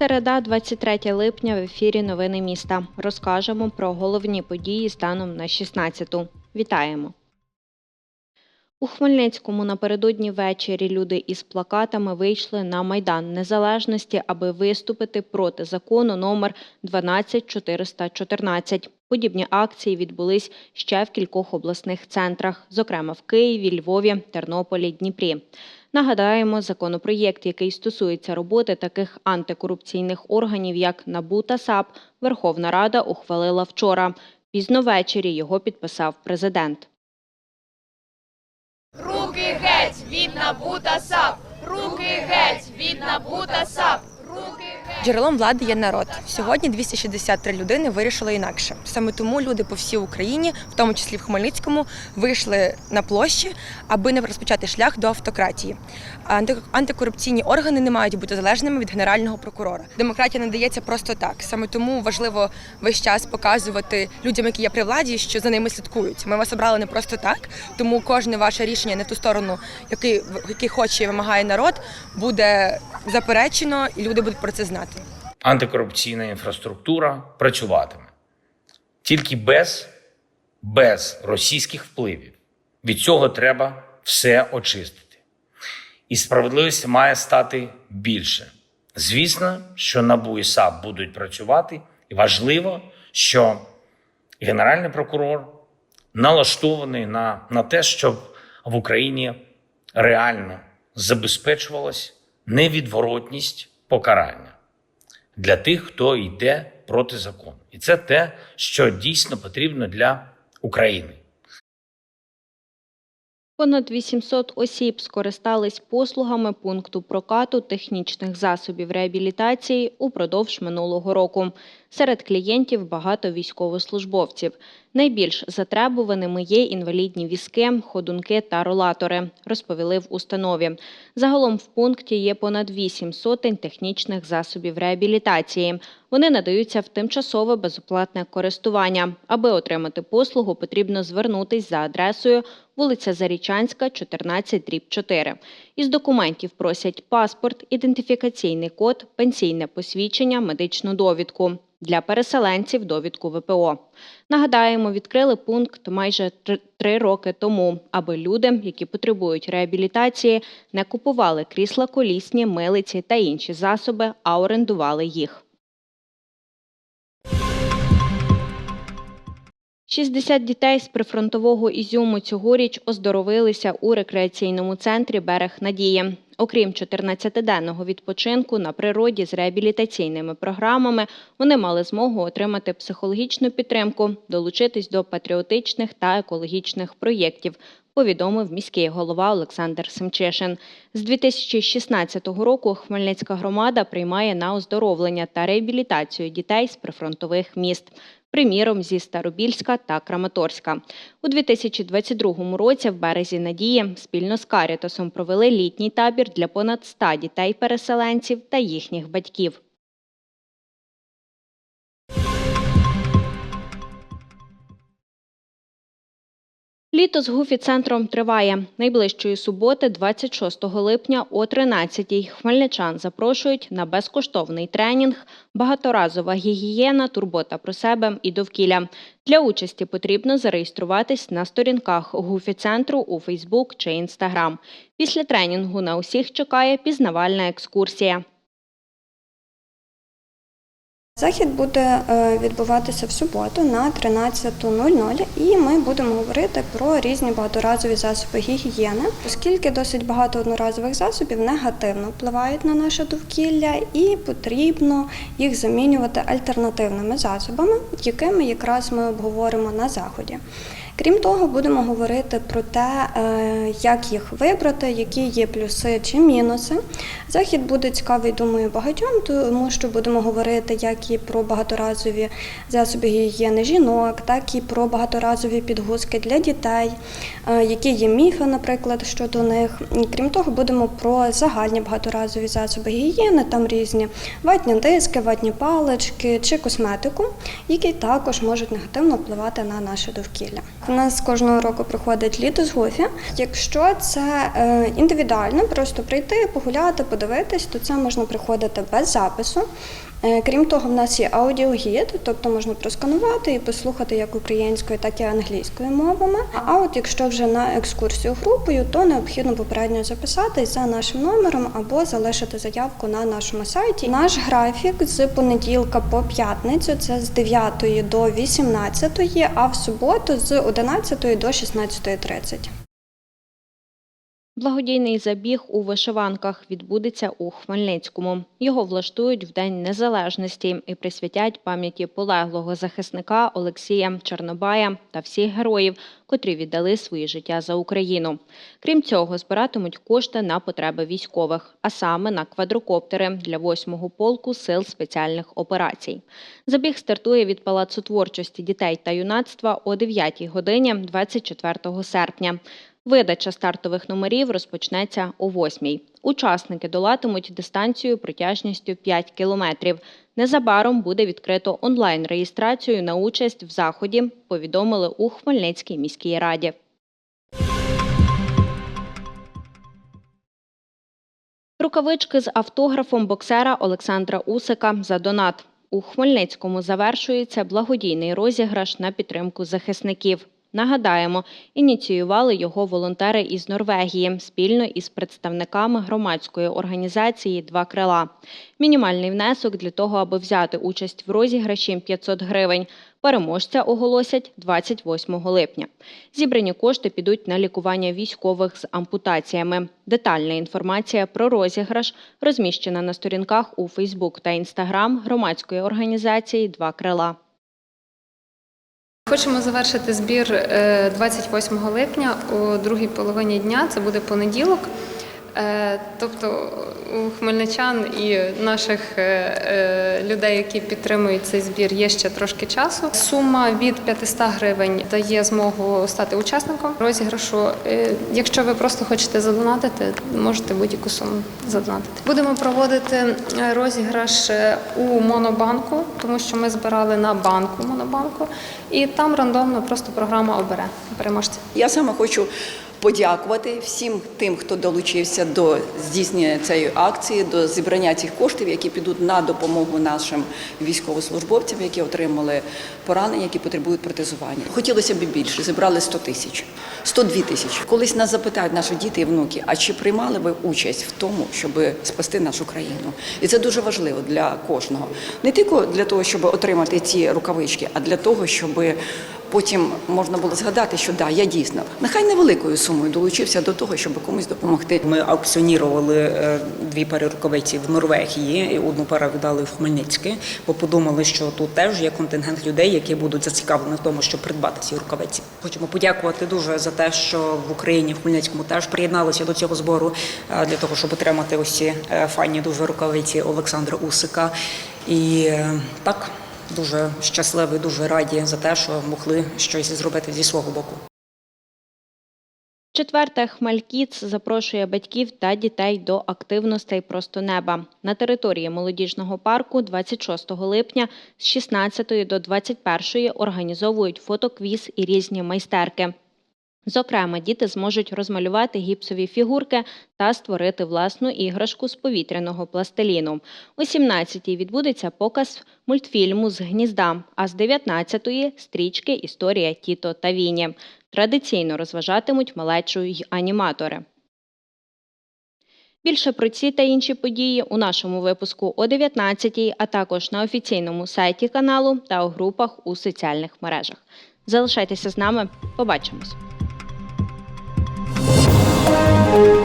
Середа, 23 липня в ефірі Новини міста. Розкажемо про головні події станом на 16-ту. Вітаємо. У Хмельницькому напередодні ввечері люди із плакатами вийшли на Майдан Незалежності, аби виступити проти закону номер 12414. Подібні акції відбулись ще в кількох обласних центрах, зокрема в Києві, Львові, Тернополі, Дніпрі. Нагадаємо, законопроєкт, який стосується роботи таких антикорупційних органів, як НАБУ та САП, Верховна Рада ухвалила вчора. Пізно ввечері його підписав президент. Руки геть від набута САП! Руки геть від набута САП! Джерелом влади є народ. Сьогодні 263 людини вирішили інакше. Саме тому люди по всій Україні, в тому числі в Хмельницькому, вийшли на площі, аби не розпочати шлях до автократії. Анти- Антикорупційні органи не мають бути залежними від генерального прокурора. Демократія не дається просто так. Саме тому важливо весь час показувати людям, які є при владі, що за ними слідкують. Ми вас обрали не просто так, тому кожне ваше рішення не ту сторону, який, який хоче і вимагає народ, буде заперечено, і люди будуть про це знати. Антикорупційна інфраструктура працюватиме. Тільки без, без російських впливів. Від цього треба все очистити. І справедливості має стати більше. Звісно, що НАБУ і САП будуть працювати, і важливо, що Генеральний прокурор налаштований на, на те, щоб в Україні реально забезпечувалась невідворотність покарання для тих, хто йде проти закону. І це те, що дійсно потрібно для України. Понад 800 осіб скористались послугами пункту прокату технічних засобів реабілітації упродовж минулого року. Серед клієнтів багато військовослужбовців. Найбільш затребуваними є інвалідні візки, ходунки та ролатори, розповіли в установі. Загалом в пункті є понад 8 сотень технічних засобів реабілітації. Вони надаються в тимчасове безоплатне користування. Аби отримати послугу, потрібно звернутись за адресою вулиця Зарічанська, 14, дріб 4. Із документів просять паспорт, ідентифікаційний код, пенсійне посвідчення, медичну довідку. Для переселенців довідку ВПО. Нагадаємо, відкрили пункт майже три- роки тому, аби люди, які потребують реабілітації, не купували крісла колісні, милиці та інші засоби, а орендували їх. 60 дітей з прифронтового Ізюму цьогоріч оздоровилися у рекреаційному центрі Берег Надії. Окрім 14-денного відпочинку на природі з реабілітаційними програмами, вони мали змогу отримати психологічну підтримку, долучитись до патріотичних та екологічних проєктів, повідомив міський голова Олександр Семчишин. З 2016 року Хмельницька громада приймає на оздоровлення та реабілітацію дітей з прифронтових міст приміром зі Старобільська та Краматорська. У 2022 році в березі Надії спільно з Карітасом провели літній табір для понад 100 дітей-переселенців та їхніх батьків. Літо з Гуфі-центром триває. Найближчої суботи, 26 липня о 13-й хмельничан запрошують на безкоштовний тренінг «Багаторазова гігієна, турбота про себе і довкілля». Для участі потрібно зареєструватись на сторінках Гуфі-центру у Фейсбук чи Інстаграм. Після тренінгу на усіх чекає пізнавальна екскурсія. Захід буде е, відбуватися в суботу на 13.00 і ми будемо говорити про різні багаторазові засоби гігієни, оскільки досить багато одноразових засобів негативно впливають на наше довкілля, і потрібно їх замінювати альтернативними засобами, якими якраз ми обговоримо на заході. Крім того, будемо говорити про те, е, як їх вибрати, які є плюси чи мінуси. Захід буде цікавий, думаю, багатьом, тому що будемо говорити як і про багаторазові засоби гігієни жінок, так і про багаторазові підгузки для дітей, е, які є міфи, наприклад, щодо них. Крім того, будемо про загальні багаторазові засоби гігієни, там різні ватні диски, ватні палички чи косметику, які також можуть негативно впливати на наше довкілля. У нас кожного року проходить літо з гофі. Якщо це е, індивідуально, просто прийти, погуляти, подивитись, то це можна приходити без запису. Е, Крім того, в нас є аудіогід, тобто можна просканувати і послухати як українською, так і англійською мовами. А от якщо вже на екскурсію групою, то необхідно попередньо записатись за нашим номером або залишити заявку на нашому сайті. Наш графік з понеділка по п'ятницю це з 9 до 18, а в суботу з 11 до 16.30. Благодійний забіг у вишиванках відбудеться у Хмельницькому. Його влаштують в День Незалежності і присвятять пам'яті полеглого захисника Олексія Чорнобая та всіх героїв, котрі віддали свої життя за Україну. Крім цього, збиратимуть кошти на потреби військових, а саме на квадрокоптери для 8-го полку сил спеціальних операцій. Забіг стартує від Палацу творчості дітей та юнацтва о 9-й годині 24 серпня. Видача стартових номерів розпочнеться о 8 Учасники долатимуть дистанцію протяжністю 5 кілометрів. Незабаром буде відкрито онлайн-реєстрацію на участь в заході, повідомили у Хмельницькій міській раді. Рукавички з автографом боксера Олександра Усика за донат. У Хмельницькому завершується благодійний розіграш на підтримку захисників. Нагадаємо, ініціювали його волонтери із Норвегії спільно із представниками громадської організації Два крила. Мінімальний внесок для того, аби взяти участь в розіграші 500 гривень. Переможця оголосять 28 липня. Зібрані кошти підуть на лікування військових з ампутаціями. Детальна інформація про розіграш розміщена на сторінках у Фейсбук та Інстаграм громадської організації Два крила. Хочемо завершити збір е, 28 липня у другій половині дня. Це буде понеділок. Е, Тобто у хмельничан і наших е, е, людей, які підтримують цей збір, є ще трошки часу. Сума від 500 гривень дає змогу стати учасником розіграшу. Якщо ви просто хочете задонатити, можете будь-яку суму задонатити. Будемо проводити розіграш у монобанку, тому що ми збирали на банку монобанку, і там рандомно просто програма обере переможця. Я саме хочу подякувати всім тим, хто долучився до здійснення цієї акції, до зібрання цих коштів, які підуть на допомогу нашим військовослужбовцям, які отримали поранення, які потребують протезування. Хотілося б більше. Зібрали 100 тисяч, 102 тисячі. Колись нас запитають наші діти і внуки, а чи приймали ви участь в тому, щоб спасти нашу країну? І це дуже важливо для кожного. Не тільки для того, щоб отримати ці рукавички, а для того, щоб Потім можна було згадати, що да, я дійсно нехай невеликою сумою долучився до того, щоб комусь допомогти. Ми аукціонували е, дві пари рукавиці в Норвегії, і одну пару віддали в Хмельницьке, бо подумали, що тут теж є контингент людей, які будуть зацікавлені в тому, щоб придбати ці рукавиці. Хочемо подякувати дуже за те, що в Україні, в Хмельницькому теж приєдналися до цього збору е, для того, щоб отримати ось ці е, файні дуже рукавиці Олександра Усика. І так. Дуже щасливі, дуже раді за те, що могли щось зробити зі свого боку. Четверте, Хмалькіц запрошує батьків та дітей до активностей просто неба. На території молодіжного парку 26 липня з 16 до 21 організовують фотоквіз і різні майстерки. Зокрема, діти зможуть розмалювати гіпсові фігурки та створити власну іграшку з повітряного пластиліну. О 17-й відбудеться показ мультфільму з гнізда, а з 19-ї – стрічки Історія Тіто та Віні. Традиційно розважатимуть малечу й аніматори. Більше про ці та інші події у нашому випуску о 19-й, а також на офіційному сайті каналу та у групах у соціальних мережах. Залишайтеся з нами, побачимось! Thank you.